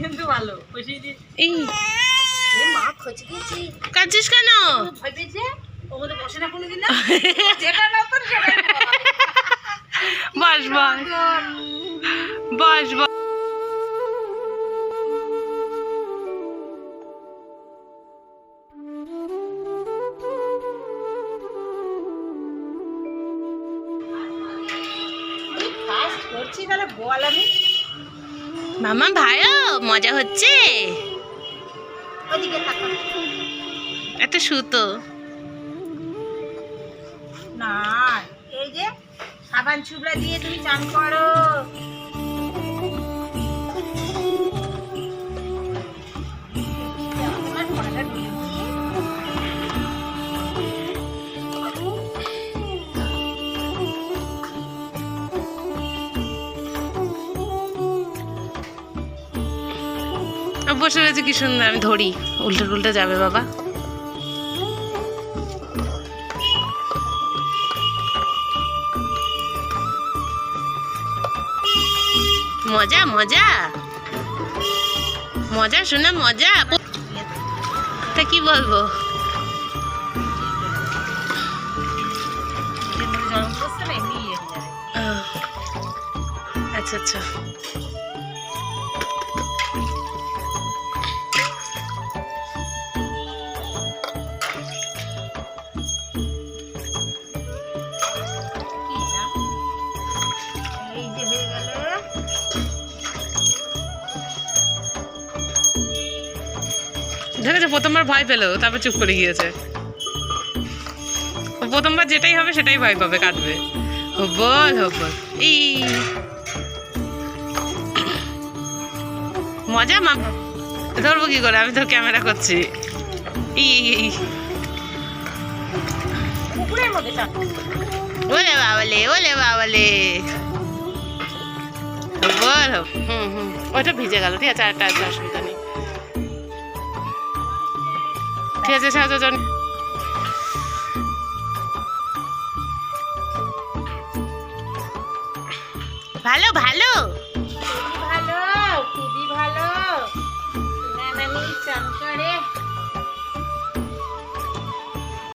কিন্তু ভালো। এই। মা খচে গেছি কাঁদছিস কেন? ভয় পেয়েছে। ও মধ্যে বসে না কোনোদিন না। যেটা সেটাই বস বস। বস বস। করছি তাহলে বল আমি। মামা ভাই মজা হচ্ছে? এত সুতো। না এই যে সাবান ছুবড়া দিয়ে তুমি চান করো। বসে রয়েছে কি সুন্দর আমি ধরি। উল্টে উল্টে যাবে বাবা। মজা মজা। মজা শোনা মজা। তা কি বলব? আচ্ছা আচ্ছা। দেখেছ প্রথমবার ভয় পেল তারপর চুপ করে গিয়েছে। প্রথমবার যেটাই হবে সেটাই ভয় পাবে কাঁদবে। হব্বল হব্বল এই। মজা মা? ধরবো কি করে? আমি তো ক্যামেরা করছি। চান ওলে বাবালে ওলে বাবালে। বল হুম হুম। ওটা ভিজে গেল ঠিক আছে একটা আছে অসুবিধা ঠিক আছে সাহায্য জন। ভালো ভালো। ভালো খুবই ভালো।